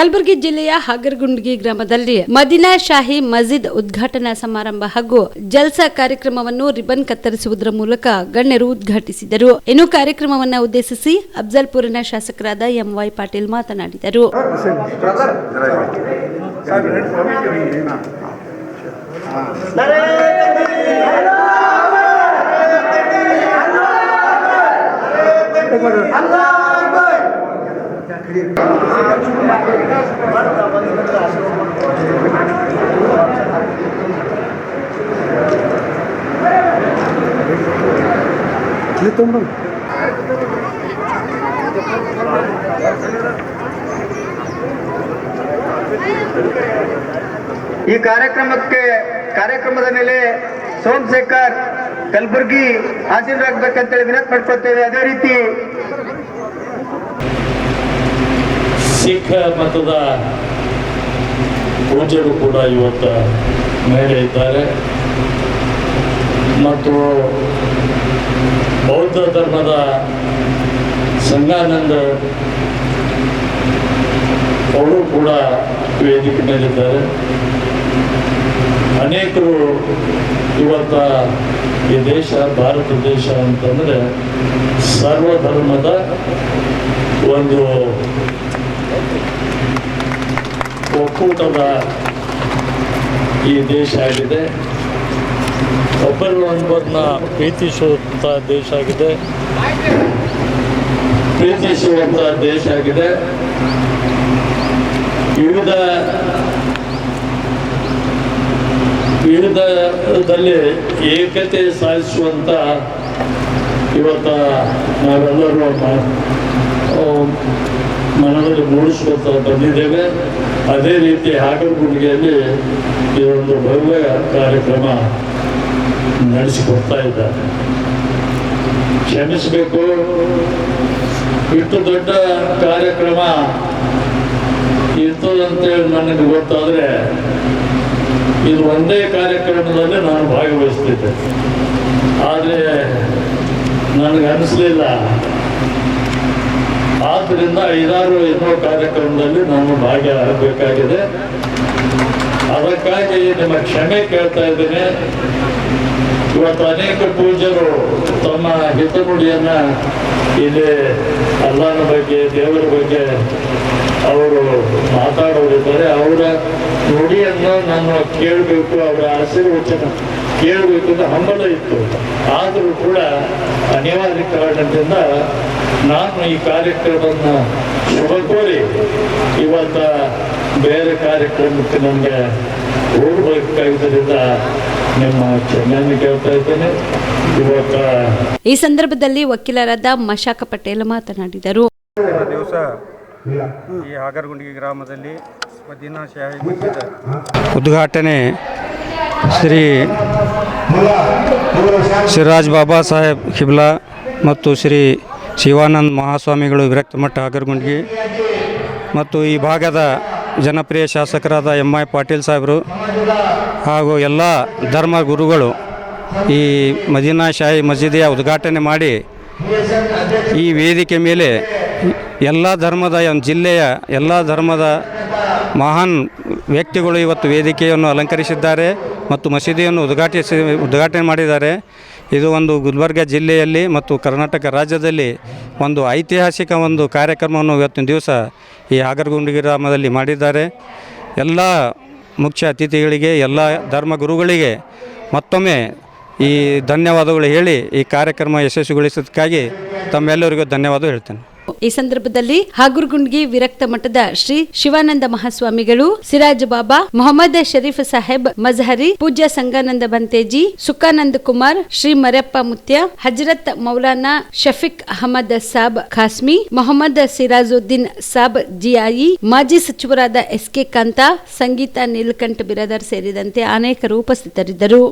ಕಲಬುರಗಿ ಜಿಲ್ಲೆಯ ಹಾಗರಗುಂಡಗಿ ಗ್ರಾಮದಲ್ಲಿ ಮದಿನಾ ಶಾಹಿ ಮಸ್ಜಿದ್ ಉದ್ಘಾಟನಾ ಸಮಾರಂಭ ಹಾಗೂ ಜಲ್ಸಾ ಕಾರ್ಯಕ್ರಮವನ್ನು ರಿಬನ್ ಕತ್ತರಿಸುವುದರ ಮೂಲಕ ಗಣ್ಯರು ಉದ್ಘಾಟಿಸಿದರು. ಇನ್ನು ಕಾರ್ಯಕ್ರಮವನ್ನು ಉದ್ದೇಶಿಸಿ ಅಫ್ಜಲ್ಪುರಿನ ಶಾಸಕರಾದ ಎಂವೈ ಪಾಟೀಲ್ ಮಾತನಾಡಿದರು. ಈ ಕಾರ್ಯಕ್ರಮಕ್ಕೆ ಕಾರ್ಯಕ್ರಮದ ಮೇಲೆ ಸೋಮಶೇಖರ್ ಕಲಬುರ್ಗಿ ಹಾಜರಾಗಬೇಕಂತೇಳಿ ವಿನಂತಿ ಮಾಡ್ಕೊಳ್ತೇವೆ. ಅದೇ ರೀತಿ ಸಿಖ್ ಮತದ ಪೂಜರು ಕೂಡ ಇವತ್ತು ಮೇಲೆ ಇದ್ದಾರೆ. ಮತ್ತು ಬೌದ್ಧ ಧರ್ಮದ ಸಂಗಾನಂದ ಅವರು ಕೂಡ ವೇದಿಕೆ ಮೇಲಿದ್ದಾರೆ. ಅನೇಕರು ಇವತ್ತ ಈ ದೇಶ, ಭಾರತ ದೇಶ ಅಂತಂದರೆ ಸರ್ವಧರ್ಮದ ಒಂದು ಒಕ್ಕೂಟದ ಈ ದೇಶ ಆಗಿದೆ. ಒಬ್ಬರನ್ನೊಬ್ಬರನ್ನ ಪ್ರೀತಿಸುವಂಥ ದೇಶ ಆಗಿದೆ. ಪ್ರೀತಿಸುವಂಥ ದೇಶ ಆಗಿದೆ. ವಿವಿಧ ವಿವಿಧದಲ್ಲಿ ಏಕತೆ ಸಾಧಿಸುವಂಥ ಇವತ್ತ ನಾವೆಲ್ಲರೂ ಮನದಲ್ಲಿ ಮೂಡಿಸ್ಕೊಳ್ತಾ ಬಂದಿದ್ದೇವೆ. ಅದೇ ರೀತಿ ಹಾಗಲಗುಂಡಿಗೆಯಲ್ಲಿ ಒಂದು ಭವ್ಯ ಕಾರ್ಯಕ್ರಮ ನಡೆಸಿಕೊಡ್ತಾ ಇದ್ದಾರೆ ಕ್ಷಮಿಸಬೇಕು. ಇಷ್ಟು ದೊಡ್ಡ ಕಾರ್ಯಕ್ರಮ ಇರ್ತದಂತೇಳಿ ನನಗೆ ಗೊತ್ತಾದರೆ ಇದು ಒಂದೇ ಕಾರ್ಯಕ್ರಮದಲ್ಲಿ ನಾನು ಭಾಗವಹಿಸ್ತಿದ್ದೆ. ಆದರೆ ನನಗೆ ಅನಿಸ್ಲಿಲ್ಲ. ಆದ್ದರಿಂದ ಐದಾರು ಎನ್ನುವ ಕಾರ್ಯಕ್ರಮದಲ್ಲಿ ನಾನು ಭಾಗಿಯಾಗಬೇಕಾಗಿದೆ. ಅದಕ್ಕಾಗಿ ನಿಮ್ಮ ಕ್ಷಮೆ ಕೇಳ್ತಾ ಇದ್ದೇನೆ. ಇವತ್ತು ಅನೇಕ ಪೂಜ್ಯರು ತಮ್ಮ ಹಿತನುಡಿಯನ್ನ ಇಲ್ಲಿ ಅಲ್ಲನ ಬಗ್ಗೆ, ದೇವರ ಬಗ್ಗೆ ಅವರು ಮಾತಾಡೋರಿದ್ದಾರೆ. ಅವರ ನುಡಿಯನ್ನು ನಾನು ಕೇಳಬೇಕು, ಅವರ ಆಶೀರ್ವಚನ ಕೇಳಬೇಕು ಅಂತ ಹಂಬಲ ಇತ್ತು. ಆದರೂ ಕೂಡ ಅನಿವಾರ್ಯ ಕಾರಣದಿಂದ ನಾನು ಈ ಕಾರ್ಯಕ್ರಮವನ್ನು ಶುಭ ಕೋರಿ ಇವತ್ತ ಬೇರೆ ಕಾರ್ಯಕ್ರಮಕ್ಕೆ ನನಗೆ ಹೋಗಬೇಕಾಗಿದ್ದರಿಂದ ನಿಮ್ಮ ಕ್ಷಮೆಯನ್ನು ಕೇಳ್ತಾ ಇದ್ದೇನೆ. ಇವತ್ತ ಈ ಸಂದರ್ಭದಲ್ಲಿ ವಕೀಲರಾದ ಮಶಾಕ ಪಟೇಲ್ ಮಾತನಾಡಿದರು. ದಿವಸ ಈ ಹಾಗರಗುಂಡಿಗೆ ಗ್ರಾಮದಲ್ಲಿ ಮದೀನಾ ಶಾಹಿ ಮಸ್ಜಿದ್ ಉದ್ಘಾಟನೆ ಶ್ರೀ ಸಿರಾಜ್ ಬಾಬಾ ಸಾಹೇಬ್ ಖಿಬ್ಲಾ ಮತ್ತು ಶ್ರೀ ಶಿವಾನಂದ ಮಹಾಸ್ವಾಮಿಗಳು ವಿರಕ್ತ ಮಠ ಹಾಗರಗುಂಡಿಗೆ. ಮತ್ತು ಈ ಭಾಗದ ಜನಪ್ರಿಯ ಶಾಸಕರಾದ ಎಂ ಐ ಪಾಟೀಲ್ ಸಾಹೇಬರು ಹಾಗೂ ಎಲ್ಲ ಧರ್ಮ ಗುರುಗಳು ಈ ಮದೀನಾ ಶಾಹಿ ಮಸೀದಿಯ ಉದ್ಘಾಟನೆ ಮಾಡಿ ಈ ವೇದಿಕೆ ಮೇಲೆ ಎಲ್ಲ ಧರ್ಮದ ಜಿಲ್ಲೆಯ ಎಲ್ಲ ಧರ್ಮದ ಮಹಾನ್ ವ್ಯಕ್ತಿಗಳು ಇವತ್ತು ವೇದಿಕೆಯನ್ನು ಅಲಂಕರಿಸಿದ್ದಾರೆ. ಮತ್ತು ಮಸೀದಿಯನ್ನು ಉದ್ಘಾಟಿಸಿ, ಉದ್ಘಾಟನೆ ಮಾಡಿದ್ದಾರೆ. ಇದು ಒಂದು ಗುಲ್ಬರ್ಗ ಜಿಲ್ಲೆಯಲ್ಲಿ ಮತ್ತು ಕರ್ನಾಟಕ ರಾಜ್ಯದಲ್ಲಿ ಒಂದು ಐತಿಹಾಸಿಕ ಒಂದು ಕಾರ್ಯಕ್ರಮವನ್ನು ಇವತ್ತಿನ ದಿವಸ ಈ ಆಗರಗುಂಡಿ ಗ್ರಾಮದಲ್ಲಿ ಮಾಡಿದ್ದಾರೆ. ಎಲ್ಲ ಮುಖ್ಯ ಅತಿಥಿಗಳಿಗೆ, ಎಲ್ಲ ಧರ್ಮಗುರುಗಳಿಗೆ ಮತ್ತೊಮ್ಮೆ ಈ ಧನ್ಯವಾದಗಳು ಹೇಳಿ ಈ ಕಾರ್ಯಕ್ರಮ ಯಶಸ್ವಿಗೊಳಿಸೋದಕ್ಕಾಗಿ ತಮ್ಮೆಲ್ಲರಿಗೂ ಧನ್ಯವಾದ ಹೇಳ್ತೇನೆ. ಈ ಸಂದರ್ಭದಲ್ಲಿ ಹಾಗುರ್ಗುಂಡ್ಗಿ ವಿರಕ್ತ ಮಠದ ಶ್ರೀ ಶಿವಾನಂದ ಮಹಾಸ್ವಾಮಿಗಳು, ಸಿರಾಜ್ ಬಾಬಾ, ಮೊಹಮ್ಮದ್ ಶರೀಫ್ ಸಾಹೇಬ್ ಮಜಹರಿ, ಪೂಜ್ಯ ಸಂಗಾನಂದ ಬಂತೇಜಿ, ಸುಖಾನಂದ ಕುಮಾರ್, ಶ್ರೀ ಮರಪ್ಪ ಮುತ್ಯ, ಹಜರತ್ ಮೌಲಾನಾ ಶಫೀಕ್ ಅಹಮದ್ ಸಾಬ್ ಖಾಸ್ಮಿ, ಮೊಹಮ್ಮದ್ ಸಿರಾಜುದ್ದೀನ್ ಸಾಬ್ ಜಿಯಾಯಿ, ಮಾಜಿ ಸಚಿವರಾದ ಎಸ್ ಕೆ ಕಾಂತ, ಸಂಗೀತ ನೀಲಕಂಠ ಬಿರಾದರ್ ಸೇರಿದಂತೆ ಅನೇಕರು ಉಪಸ್ಥಿತರಿದ್ದರು.